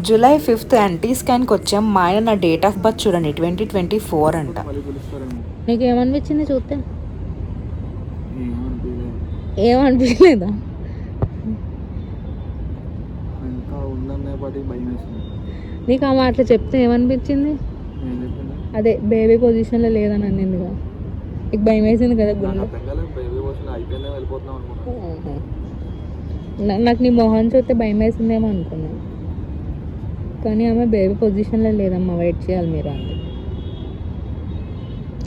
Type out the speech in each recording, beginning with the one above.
July fifth NT స్కాన్కి వచ్చాం. మా ఆయన నా డేట్ ఆఫ్ బర్త్ చూడండి ట్వంటీ ట్వంటీ ఫోర్ అంట. నీకు ఏమనిపించింది చూస్తే? ఏమనిపించలేదు. నీకు ఆ మాటలు చెప్తే ఏమనిపించింది? అదే బేబీ పొజిషన్లో లేదని అన్నిందిగా నీకు భయం వేసింది కదా నాకు గుండె అనుకున్నాను. నా- నాకు నీ మొహం చూస్తే భయం వేసిందేమో అనుకున్నా. కానీ ఆమె బేబీ పొజిషన్లో లేదమ్మా. వెయిట్ చేయాలి మీరు అంది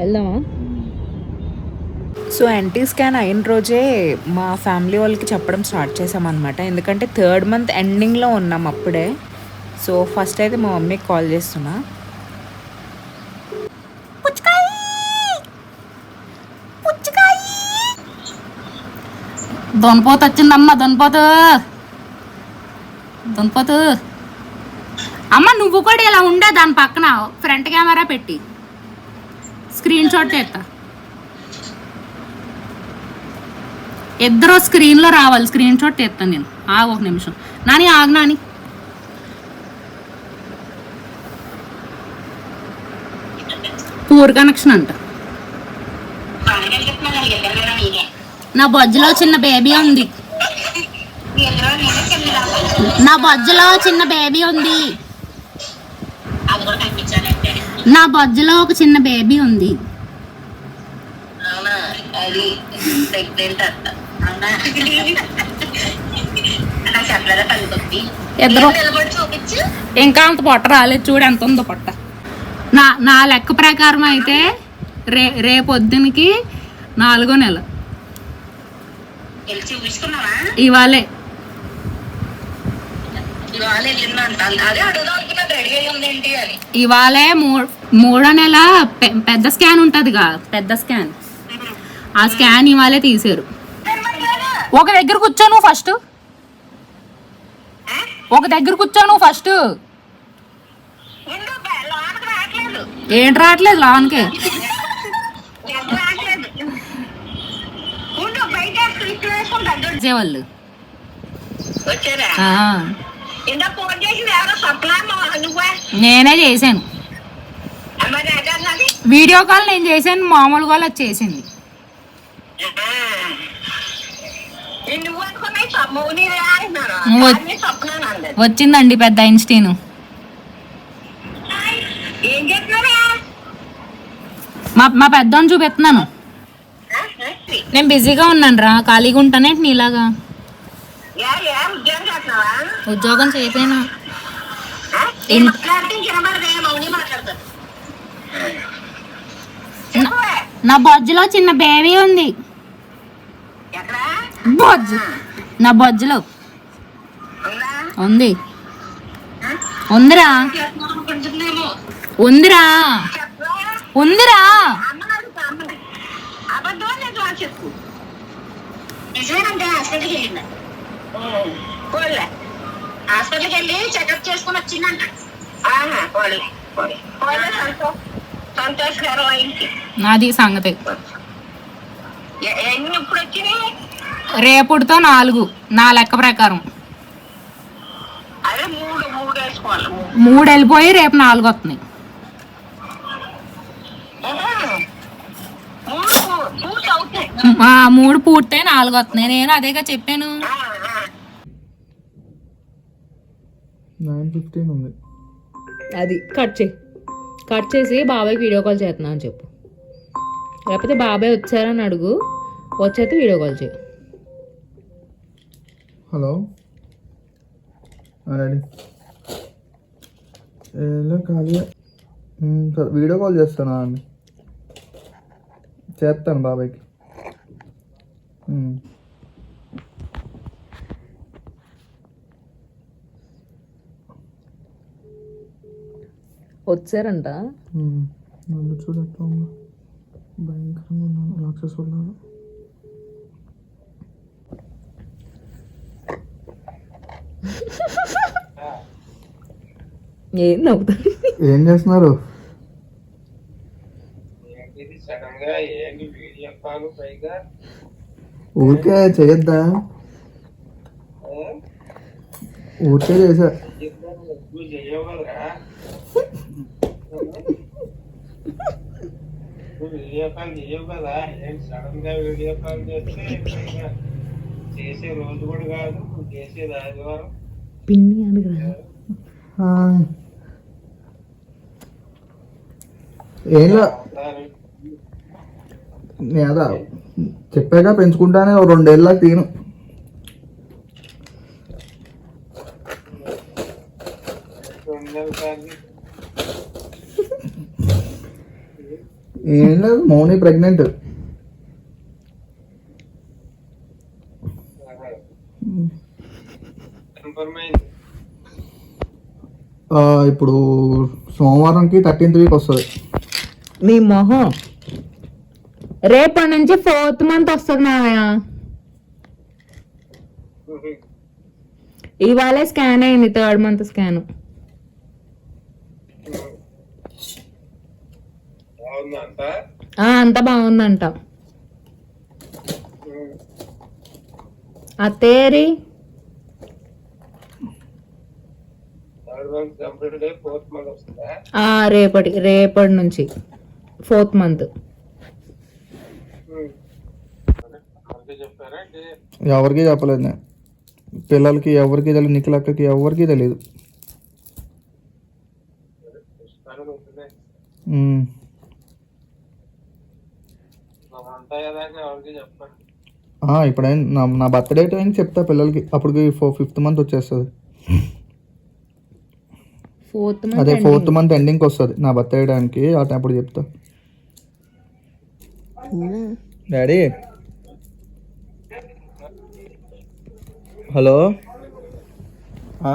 వెళ్దామా? సో ఎన్టీ స్కాన్ అయిన రోజే మా ఫ్యామిలీ వాళ్ళకి చెప్పడం స్టార్ట్ చేసామన్నమాట ఎందుకంటే థర్డ్ మంత్ ఎండింగ్లో ఉన్నాం అప్పుడే. సో ఫస్ట్ అయితే మా మమ్మీకి కాల్ చేస్తున్నా. దొనపోత వచ్చిందమ్మా దొనపోత దొనపోతు అమ్మ నువ్వు కూడా ఇలా ఉండే దాని పక్కన ఫ్రంట్ కెమెరా పెట్టి. స్క్రీన్ షాట్ చేస్తా ఇద్దరు స్క్రీన్లో రావాలి స్క్రీన్ షాట్ తీస్తాను నేను. ఆగు ఒక నిమిషం. నాని ఆగు నాని. పూర్ కనెక్షన్ అంట. నా బొజ్జలో చిన్న బేబీ ఉంది. నా బొజ్జలో చిన్న బేబీ ఉంది. నా బొజ్జలో ఒక చిన్న బేబీ ఉంది. ఇద్దరు. ఇంకా అంత పొట్ట రాలేదు. చూడు ఎంత ఉందో పొట్ట. నా నా లెక్క ప్రకారం అయితే రే రేపొద్దునికి నాలుగో నెల. ఇవాళే ఇవాళ వెళ్ళిందంట అదే అడుగుదాం అనుకున్నా రెడీ అయ్యి ఉందేంటి అని ఇవాళే మూ మూడో నెల పెద్ద స్కాన్ ఉంటుందిగా పెద్ద స్కాన్. ఆ స్కాన్ ఇవాళే తీసారు. ఒక దగ్గర కూర్చో నువ్వు ఫస్ట్ ఒక దగ్గర కూర్చో నువ్వు ఫస్ట్ ఏంటి రావట్లేదు లోన్కి వాళ్ళు వచ్చారా? నేనే చేశాను. వీడియో కాల్ నేను చేశాను మామూలు కాల్ అది చేసింది. వచ్చిందండి పెద్ద ఐన్స్టీన్ మా మా పెద్దోని చూపిస్తున్నాను నేను బిజీగా ఉన్నాను రా ఖాళీగా ఉంటానేంటి నీలాగా యా యా ఉద్యోగం చేస్తున్నావా ఉద్యోగం చెప్పవే. నా బొజ్జులో చిన్న బేబీ ఉంది. ఎక్కడ? బొజ్జు. నా బొజ్జులో. ఉందా? ఉంది. ఉందిరా. ఉందిరా. ఉందిరా. నిజమేనంటే హాస్పిటల్కి వెళ్ళిందా? హాస్పిటల్కి వెళ్ళి చెకప్ చేసుకుని వచ్చిందంట. ఆహా, పోలే పోలే పోలే సంతో సంతోషకరం అయింది. నాది సంగతి. ఎన్ని ఇప్పుడు వచ్చినాయి? రేపుడుతో నాలుగు నా లెక్క ప్రకారం. అదే మూడు వెళ్ళిపోయి రేపు నాలుగు వస్తున్నాయి మూడు పూర్తయి నాలుగు వస్తున్నాయి నేను అదేగా చెప్పాను ఆ, ఆ. నైన్ ఫిఫ్టీన్ ఉంది. అది కట్ చేయి. కట్ చేసి బాబాయ్కి వీడియో కాల్ చేస్తున్నా అని చెప్పు. లేకపోతే బాబాయ్ వచ్చారని అడుగు. వచ్చైతే వీడియో కాల్ చేయి. హలో? రెడీ. వీడియో కాల్ చేస్తాను అండి చేస్తాను బాబాయ్కి. వచ్చారంట. నన్ను చూడు ఎట్లా ఉందో. భయంకరంగా ఉన్నాను రాక్షసులాగా ఏం ఏం చేస్తున్నారు? ఊరికే చేయొద్దా? ఊరికే చేసా నువ్వు చెయ్యవు కదరా నువ్వు వీడియో కాల్ చెయ్యవు కదా. ఏంటి సడన్గా వీడియో కాల్ చేస్తే చేసే రోజు కూడా కాదు చేసేది ఆదివారం. పిన్ని అడుగురా ఏం లే? ఒకసారి నేదా చెప్పాక పెంచుకుంటానే ఓ రెండేళ్ళ తీను. ఏం లేదు మౌని ప్రెగ్నెంట్ కన్ఫర్మ్ అయింది ఇప్పుడు సోమవారంకి థర్టీన్త్ వీక్ వస్తుంది. నీ మొహం. రేపటి నుంచి ఫోర్త్ మంత్ వస్తుంది మావయ్య. ఇవాళే స్కాన్ అయింది థర్డ్ మంత్ స్కాన్ అంత బాగుందంట. అత్తేరి రేపటి రేపటి నుంచి. ఫోర్త్ మంత్ ఎవరికి చెప్పలేదు నేను. పిల్లలకి ఎవరికి తెలియదు నిఖిలక్కకి ఎవరికి తెలియదు. ఇప్పుడైనా నా నా బర్త్డే టైం చెప్తా పిల్లలకి. అప్పటికి ఫోర్ ఫిఫ్త్ మంత్ వచ్చేస్తుంది. ఫోర్త్ అదే మంత్ ఫోర్త్ మంత్ ఎండింగ్కి వస్తుంది. నా బర్త్డే టైంకి ఆ టైం అప్పుడు చెప్తా. డాడీ హలో ఆ.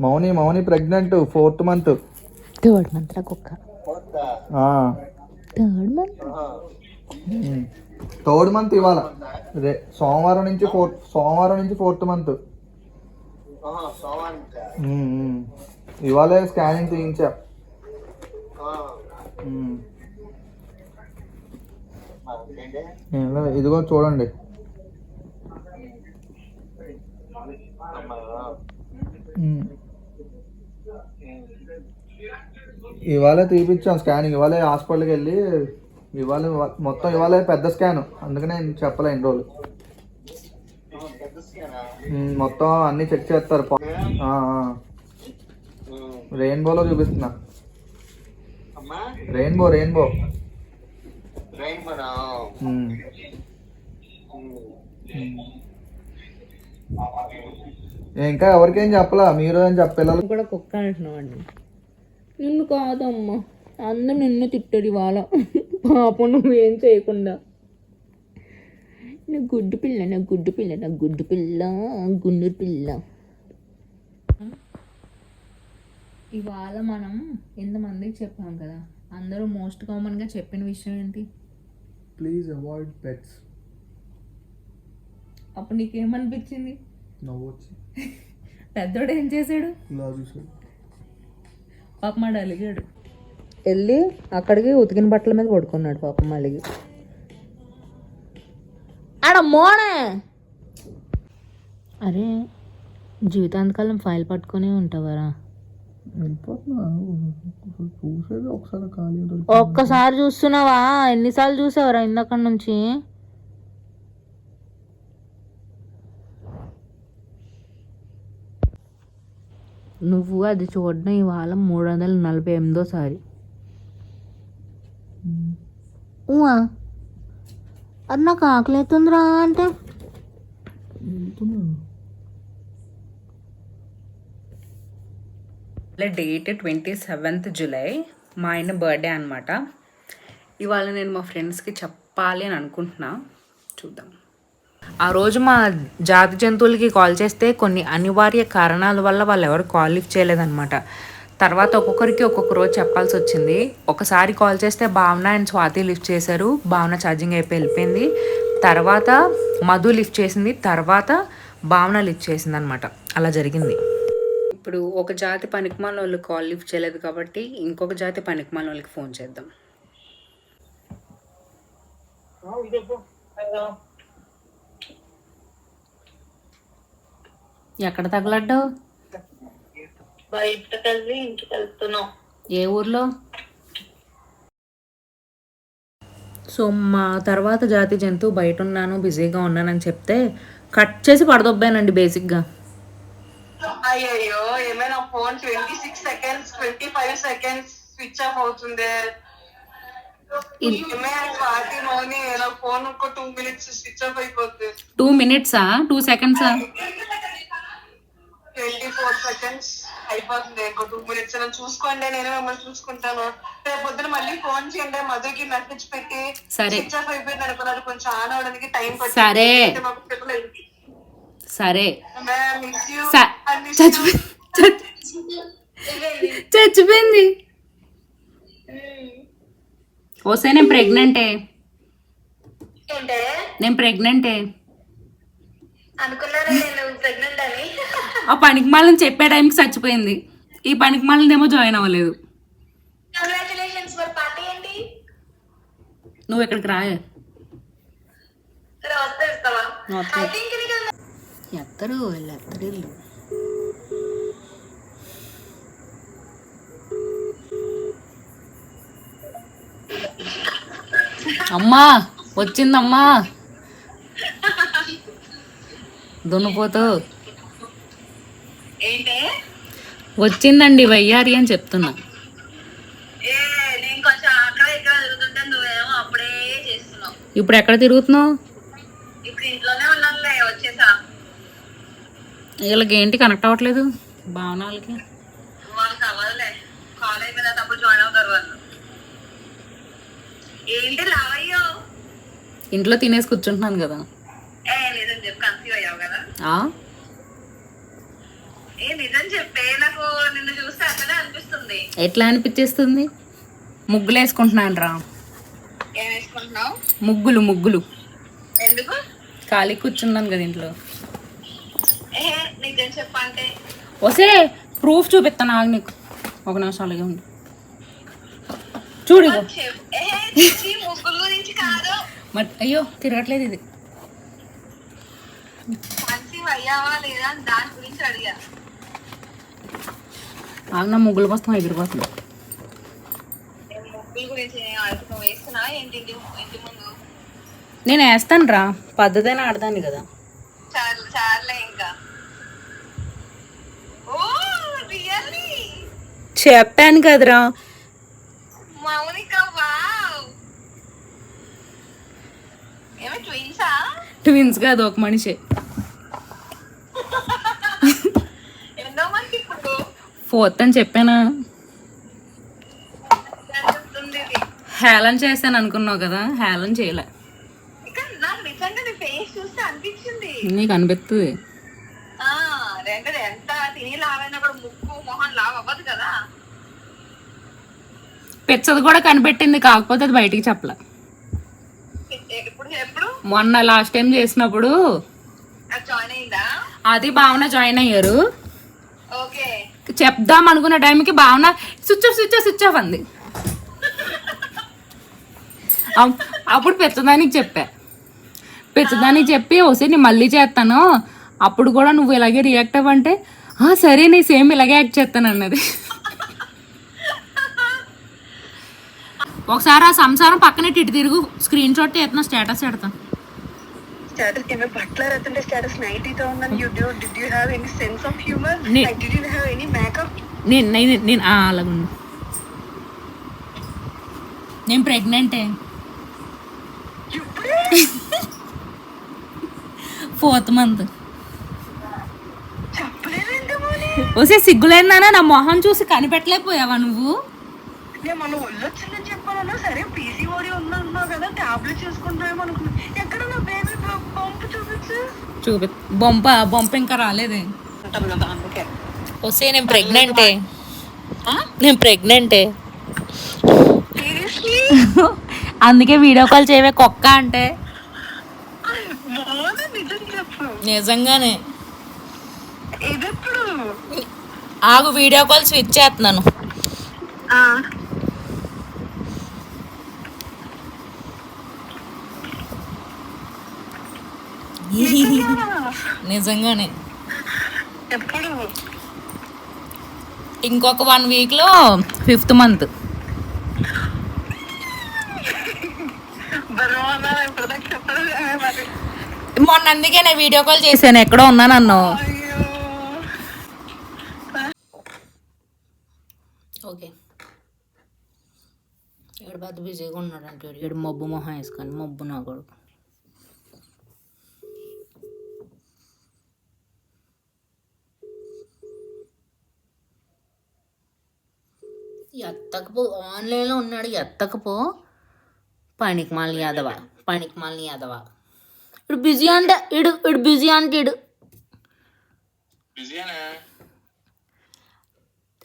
Mouni Mouni pregnant fourth month third month కుక్క. థర్డ్ మంత్ థర్డ్ మంత్ ఇవాళ. రే సోమవారం నుంచి ఫోర్త్ సోమవారం నుంచి ఫోర్త్ మంత్ ఇవాళే స్కానింగ్ తీయించా. ఏంలే, ఇదిగో చూడండి. ఉమ్. ఇవాళే తీపిచ్చాం స్కానింగ్. ఇవాళే హాస్పిటల్కి వెళ్ళి ఇవాళ మొత్తం ఇవాళ పెద్ద స్కాన్. అందుకనే నేను చెప్పలే ఇన్ని రోజులు. మొత్తం అన్ని చెక్ చేస్తారు. రెయిన్బోలో చూపిస్తున్నా. Rainbow rainbow. ఇంకా ఎవరికేం చెప్పలా? మీరు ఏం చెప్ప పిల్లలు కూడా కుక్క అంటున్నావు అండి నిన్ను కాదమ్మా. అందరు నిన్ను తిట్టాడు ఇవాళ. పాపం నువ్వేం చేయకుండా. నా గుడ్డు పిల్ల నా గుడ్డు పిల్ల నా గుడ్డు పిల్ల గుండూరు పిల్ల. ఇవాళ మనం ఎంతమందికి చెప్పాం కదా? అందరూ మోస్ట్ కామన్గా చెప్పిన విషయం ఏంటి? ప్లీజ్ అవాయిడ్ పెట్స్ అప్పుడు నీకేమనిపించింది? నవ్వచ్చు. పెద్దోడు ఏం చేశాడు? ఇలా చూసాడు పాపం ఆడు అలిగాడు. వెళ్ళి అక్కడికి ఉతికిన బట్టల మీద పడుకున్నాడు పాపం అలిగి ఆడ మోనే! అరే జీవితాంతకాలం ఫైల్ పట్టుకునే ఉంటావరా. ఒక్కసారి చూస్తున్నావా? ఎన్నిసార్లు చూసావరా ఇందక్కడి నుంచి? నువ్వు అది చూడడం ఇవాళ మూడు వందల నలభై ఎనిమిదోసారి అది నాకు ఆకలి అవుతుందిరా అంటే డేట్ ట్వంటీ సెవెంత్ జూలై మా ఆయన బర్త్డే అనమాట ఇవాళ నేను మా ఫ్రెండ్స్కి చెప్పాలి అని అనుకుంటున్నా. చూద్దాం. ఆ రోజు మా జాతి జంతువులకి కాల్ చేస్తే కొన్ని అనివార్య కారణాల వల్ల వాళ్ళు ఎవరు కాల్ లిఫ్ట్ చేయలేదన్నమాట. తర్వాత ఒక్కొక్కరికి ఒక్కొక్క రోజు చెప్పాల్సి వచ్చింది. ఒకసారి కాల్ చేస్తే భావన అండ్ స్వాతి లిఫ్ట్ చేశారు. భావన ఛార్జింగ్ అయిపోయి వెళ్ళిపోయింది. తర్వాత మధు లిఫ్ట్ చేసింది. తర్వాత భావన లిఫ్ట్ చేసింది అనమాట అలా జరిగింది. ఇప్పుడు ఒక జాతి పనికిమాల వాళ్ళు కాల్ లిఫ్ట్ చేయలేదు కాబట్టి ఇంకొక జాతి పనికిమాల వాళ్ళకి ఫోన్ చేద్దాం. ఎక్కడ తగలడ్డావు? బయటకు వెళ్ళి ఇంటికి వెళ్తున్నాం. ఏ ఊర్లో? సో మా తర్వాత జాతి జంతువు బయట ఉన్నాను బిజీగా ఉన్నానని చెప్తే కట్ చేసి పడదొబ్బానండి బేసిక్గా. అయ్యయ్యో ఏమైనా phone twenty six seconds twenty five seconds switch off అవుతుంది. ఏమైనా పార్టీ మౌని నా ఫోన్ ఒక టూ మినిట్స్ స్విచ్ ఆఫ్ అయిపోతుంది టూ మినిట్సా? టూ సెకండ్సా? ట్వంటీ ఫోర్ సెకండ్స్ అయిపోతుంది. ఇంకో టూ మినిట్స్ నేను చూసుకోండి నేను మిమ్మల్ని చూసుకుంటాను. రేపు పొద్దున మళ్ళీ ఫోన్ చేయండి. మధుకి మెసేజ్ పెట్టి సరే. స్విచ్ ఆఫ్ అయిపోయింది అనుకున్నారు. కొంచెం ఆన్ అవడానికి టైం సరే. సరే. చచ్చిపోయింది. చచ్చి- చచ్చిపోయింది. ఓసే నేను ప్రెగ్నెంటే నేను ప్రెగ్నెంటే అనుకున్నాను నేను ప్రెగ్నెంట్ అని ఆ పనికి మాలని చెప్పే టైంకి చచ్చిపోయింది. ఈ పనికి మాలనేమో జాయిన్ అవ్వలేదు. కంగ్రాచులేషన్స్ ఫర్ పార్టీ ఏంటి? నువ్వు ఇక్కడికి రాయే. సరే వస్తే ఇస్తావా వస్తే. ఐ థింక్ నీకు ఎత్తరు వీళ్ళు ఎత్తరు వీళ్ళు. అమ్మా వచ్చిందమ్మా. దున్నపోతూ. ఏంటే? వచ్చిందండి వయ్యారి అని చెప్తున్నా. ఇప్పుడు ఎక్కడ తిరుగుతున్నావు? వీళ్ళకి ఏంటి కనెక్ట్ అవ్వట్లేదు? భావనాలకి. ఇంట్లో తినేసి కూర్చుంటున్నాను కదా ఏ నిజం చెప్పు కన్సీవ్ అయ్యావు కదా ఆ? ఏ నిజం చెప్పే నాకు నిన్ను చూస్తే అట్లనే అనిపిస్తుంది ఎట్లా అనిపించేస్తుంది? ముగ్గులు వేసుకుంటున్నాను రా ముగ్గులు ముగ్గులు. ఎందుకు? ఖాళీ కూర్చున్నాను కదా ఇంట్లో. వసే ప్రూఫ్ చూపిస్తాను ఆగు నీకు. ఒక నిమిషం అలాగే ఉంది చూడు అయ్యో తిరగట్లేదు ఇది. అయ్యావా లేదా అని దాని గురించి అడిగా. ఆగు నా ముగ్గుల ఎగిరిపోతుంది. ముగ్గుల గురించి అడుగుతూ వేస్తున్నా ఏంటి ఇంటి ఇంటి ముందు? నేను వేస్తాను రా పద్ధతి అయినా ఆడదాన్ని కదా. చాలు చాలే ఇంకా. Oh really? చెప్పాను కదరా. మౌనిక వావ్! ఏమో ట్విన్సా? ట్విన్స్ కాదు ఒక మనిషి ఎన్నో మంది ఇప్పుడు ఫోర్త్ అని చెప్పానా? హేళన్ చేశాను అనుకున్నావు కదా హేళన్ చేయలే. నాకు అనిపిస్తుంది? పెచ్చది కూడా కనిపెట్టింది కాకపోతే అది బయటికి చెప్పలే. మొన్న లాస్ట్ టైం చేసినప్పుడు అది భావన జాయిన్ అయ్యారు. చెప్దాం అనుకున్న టైంకి Bhavana switch off switch off switch off అంది. అప్పుడు పెద్దదానికి చెప్పా. పెద్దదానికి చెప్పి ఓసే నేను మళ్ళీ చేస్తాను. అప్పుడు కూడా నువ్వు ఇలాగే రియాక్ట్ అవ్వంటే సరే నేను సేమ్ ఇలాగే యాక్ట్ చేస్తాను అన్నది. ఒకసారి ఆ సంసారం పక్కనే ఇటు తిరుగు. స్క్రీన్ షాట్ చేస్తున్నా స్టేటస్ పెడతాను స్టేటస్ ఏమైనా బట్టలు అవుతుంటే స్టేటస్ నైటీతో ఉందని you do did you have any sense of humour నే- like did you have any makeup నేను నేను నేను ప్రెగ్నెంటే ఫోర్త్ మంత్ వస్తే సిగ్గులేందానా నా మొహం చూసి కనిపెట్టలేకపోయావా నువ్వు? నేను మన ఒళ్ళు వచ్చిందని చెప్పాను సరే పీసీఓడి ఉందన్నావు కదా టాబ్లెట్ చేసుకుంటామేమో అనుకున్నా ఎక్కడ నా బేబీ పంపు చూపించు చూపి. బొంప బొంప ఇంకా రాలేదే. వస్తే నేను ప్రెగ్నెంటే. నేను ప్రెగ్నెంటే. అందుకే వీడియో కాల్ చేయవే కుక్క అంటే. నిజంగానే. ఆగు వీడియో కాల్ స్విచ్ చేస్తున్నాను నిజంగానే. ఎప్పుడు? ఇంకొక వన్ వీక్లో ఫిఫ్త్ మంత్ మొన్న అందుకే నేను వీడియో కాల్ చేశాను. ఎక్కడో ఉన్నా నన్ను ఓకే. ఇక్కడ పెద్ద బిజీగా ఉన్నాడు అంటే మబ్బు మొహం వేసుకొని మబ్బు నా కొడుకు. ఎత్తకపో ఆన్లైన్లో ఉన్నాడు ఎత్తకపో పనికి మాలిని యాదవ పనికి మాలిని యాదవ. ఇడు బిజీ అంటే ఇడు ఇడు బిజీ అంటే ఇడు.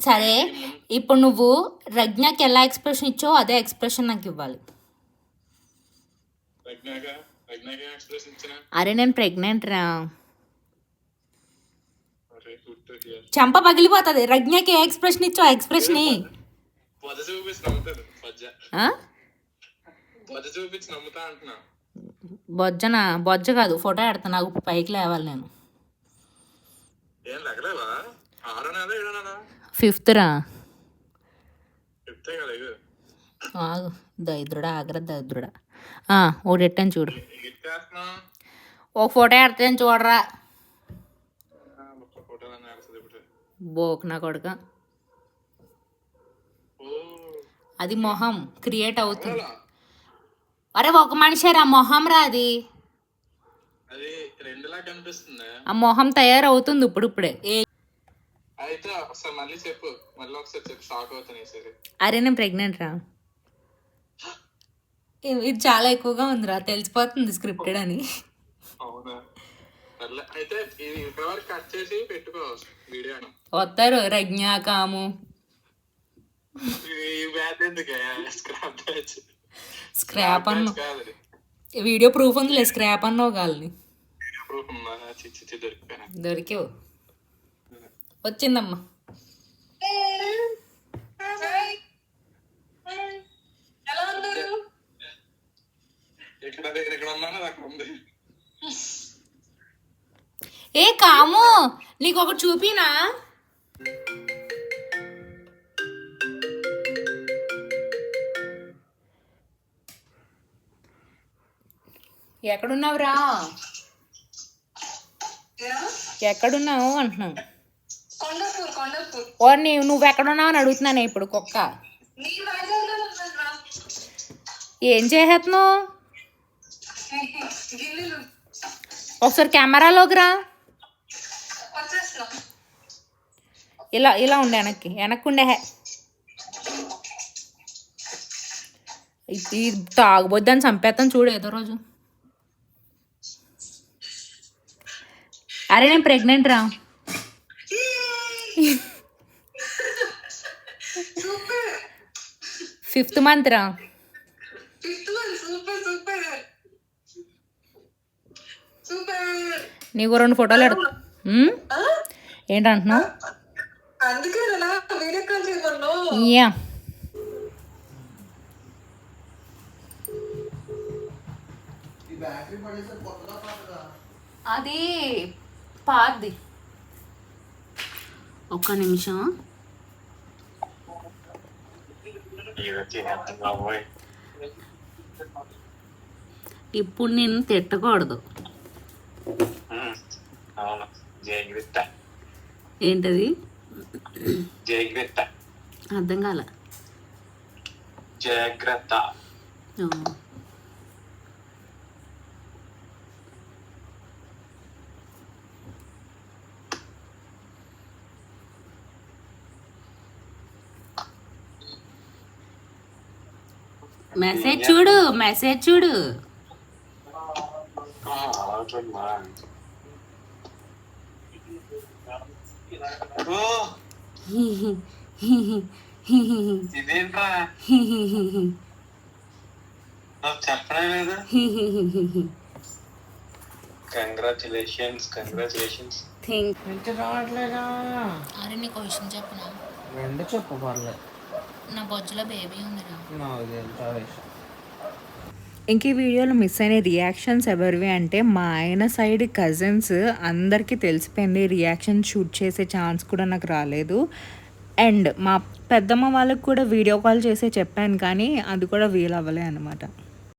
సరే ఇప్పుడు నువ్వు రజ్ఞకి ఎలా ఎక్స్ప్రెషన్ ఇచ్చావో అదే ఎక్స్ప్రెషన్ నాకు ఇవ్వాలి. అరే నేను ప్రెగ్నెంట్ రా. చంప పగిలిపోతుంది. రజ్ఞకి ఏ ఎక్స్ప్రెషన్ ఇచ్చావు ఎక్స్ప్రెషన్ బొజ్జన? బొజ్జ కాదు ఫోటో పెడతా నాకు పైకి లేవాలి నేను. ఫిఫ్త్ రా దరిద్రుడా ఆగ్ర దరిద్రుడా. ఒకటి ఎట్టాను చూడు. ఒక ఫోటో పెడతాను చూడరా. బోక్ నా కొడుక ఓ అది మొహం క్రియేట్ అవుతుంది. అరే ఒక మనిషేరా మొహం రా అది. ఆ మొహం తయారవుతుంది ఇప్పుడు ఇప్పుడే. అరే నేను ప్రెగ్నెంట్ రా. ఇది చాలా ఎక్కువగా ఉందిరా తెలిసిపోతుంది స్క్రిప్టెడ్ అని. వస్తారు రజ్ఞ కాము స్క్రాప్ బ్యాచ్ స్క్రాప్ అన్న కాదు అది. వీడియో ప్రూఫ్ ఉందిలే స్క్రాప్ అన్నావు కాలని దొరికావు వచ్చిందమ్మా ఏ కాము నీకు ఒకటి చూపినా ఎక్కడున్నావురా ఎక్కడున్నావు అంటున్నావు. ఓ నీవు నువ్వు ఎక్కడున్నావు అని అడుగుతున్నాను ఇప్పుడు కుక్క. ఏం చేసేస్తున్నావు ఒకసారి కెమెరాలోకి రా. ఇలా ఇలా ఉండే వెనక్కి. వెనక్కి ఉండే ఇది తాగుబోద్దని చంపేస్తాను చూడు ఏదో రోజు. అరే నేను ప్రెగ్నెంట్ రా. ఫిఫ్త్ మంత్ రా. Fifth one super super. Super. నీకు రెండు ఫోటోలు ఎడ ఏంటంటున్నావు అందుకే నా వీడియో కాల్ చేయమన్నావు. యా అది పాది ఒక్క నిమిషం. ఇప్పుడు నేను తిట్టకూడదు. అవును జయగ్రత్త ఏంటది? జయగ్రత్త. అర్థం కాల. జాగ్రత్త మెసేజ్ చూడు మెసేజ్ చూడు. కంగ్రాచులేషన్స్ కంగ్రాచులేషన్స్ థింక్ రావట్లేదా? అరే నీకు విషయం చెప్పనా? రెండు చెప్పు పర్లేదు నా బొజ్జులో బేబీ. ఇంక ఈ వీడియోలో మిస్ అయిన రియాక్షన్స్ ఎవరివి అంటే మా ఆయన సైడ్ కజిన్స్ అందరికీ తెలిసిపోయింది రియాక్షన్ షూట్ చేసే ఛాన్స్ కూడా నాకు రాలేదు. అండ్ మా పెద్దమ్మ వాళ్ళకి కూడా వీడియో కాల్ చేసే చెప్పాను కానీ అది కూడా వీలు అవ్వలే అనమాట